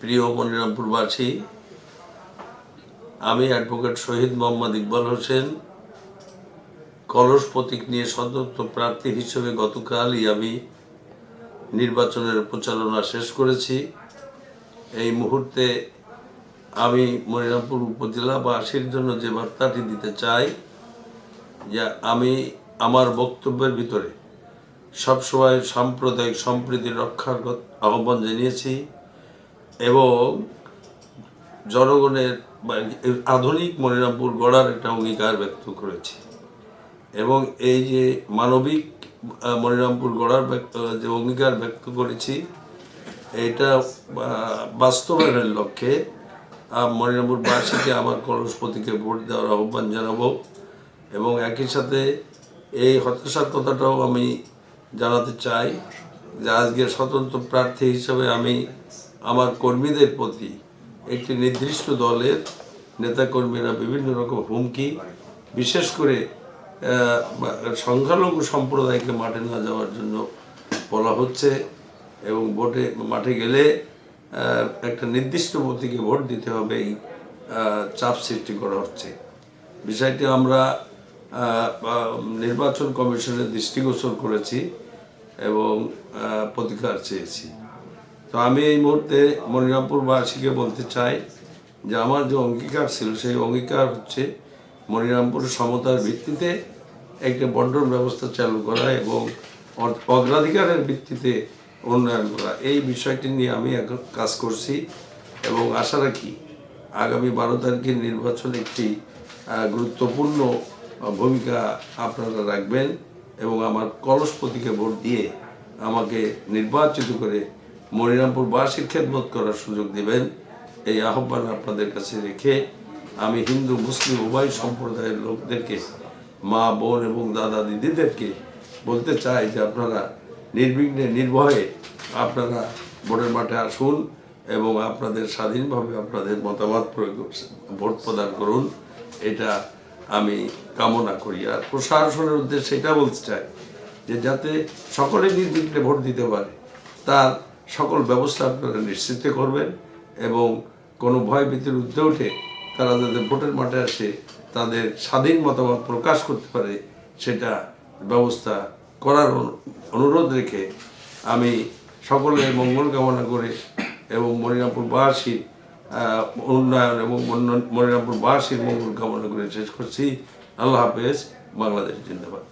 প্রিয় মনিরামপুরবাসী আমি অ্যাডভোকেট শহীদ মোহাম্মদ ইকবাল হোসেন কলস প্রতীক নিয়ে সদস্য প্রার্থী হিসেবে গতকালই আমি নির্বাচনের প্রচারণা শেষ করেছি। এই মুহূর্তে আমি মনিরামপুর উপজেলাবাসীর জন্য যে বার্তাটি দিতে চাই, যে আমি আমার বক্তব্যের ভিতরে সবসময় সাম্প্রদায়িক সম্প্রীতি রক্ষার আহ্বান জানিয়েছি। এবং জনগণের আধুনিক মনিরামপুর গড়ার একটা অঙ্গীকার ব্যক্ত করেছি। এবং এই যে মানবিক মনিরামপুর গড়ার যে অঙ্গীকার ব্যক্ত করেছি এটা বাস্তবায়নের লক্ষ্যে মনিরামপুরবাসীকে আমার কলসপতিকে ভোট দেওয়ার আহ্বান জানাব এবং একই সাথে এই হতাশার কথাটাও আমি জানাতে চাই যে আজকে স্বতন্ত্র প্রার্থী হিসেবে আমি আমার কর্মীদের প্রতি একটি নির্দিষ্ট দলের নেতাকর্মীরা বিভিন্ন রকম হুমকি, বিশেষ করে সংখ্যালঘু সম্প্রদায়কে মাঠে না যাওয়ার জন্য বলা হচ্ছে এবং ভোটে, মাঠে গেলে একটা নির্দিষ্ট প্রতীকে ভোট দিতে হবে এই চাপ সৃষ্টি করা হচ্ছে। বিষয়টি আমরা নির্বাচন কমিশনের দৃষ্টিগোচর করেছি এবং প্রতিকার চেয়েছি। তো আমি এই মুহূর্তে মনিরামপুরবাসীকে বলতে চাই যে আমার যে অঙ্গীকার ছিল, সেই অঙ্গীকার হচ্ছে মনিরামপুর সমতার ভিত্তিতে একটা বন্টন ব্যবস্থা চালু করা এবং অগ্রাধিকারের ভিত্তিতে উন্নয়ন করা। এই বিষয়টি নিয়ে আমি এখন কাজ করছি এবং আশা রাখি আগামী বারো তারিখের নির্বাচন একটি গুরুত্বপূর্ণ ভূমিকা আপনারা রাখবেন এবং আমার কলস প্রতীকে ভোট দিয়ে আমাকে নির্বাচিত করে মনিরামপুরবাসীর খেদমত করার সুযোগ দিবেন এই আহ্বান আপনাদের কাছে রেখে আমি হিন্দু, মুসলিম উভয় সম্প্রদায়ের লোকদেরকে, মা, বোন এবং দাদা, দিদিদেরকে বলতে চাই যে আপনারা নির্বিঘ্নে, নির্ভয়ে আপনারা ভোটের মাঠে আসুন এবং আপনাদের স্বাধীনভাবে আপনাদের মতামত প্রয়োগ। ভোট প্রদান করুন এটা আমি কামনা করি আর প্রশাসনের উদ্দেশ্যে এটা বলতে চাই যে যাতে সকলে নির্বিঘ্নে ভোট দিতে পারে, তার সকল ব্যবস্থা আপনারা নিশ্চিত করবেন এবং কোনো ভয় ভীতির ঊর্ধ্বে উঠে তারা যাতে ভোটের মাঠে আসে তাদের স্বাধীন মতামত প্রকাশ করতে পারে সেটা ব্যবস্থা করার অনু- অনুরোধ রেখে আমি সকলের মঙ্গল কামনা করে এবং মনিরামপুরবাসীর আহ, উন্নয়ন এবং মনিরামপুরবাসীর মঙ্গল কামনা করে শেষ করছি। আল্লাহ হাফেজ। বাংলাদেশ জিন্দাবাদ।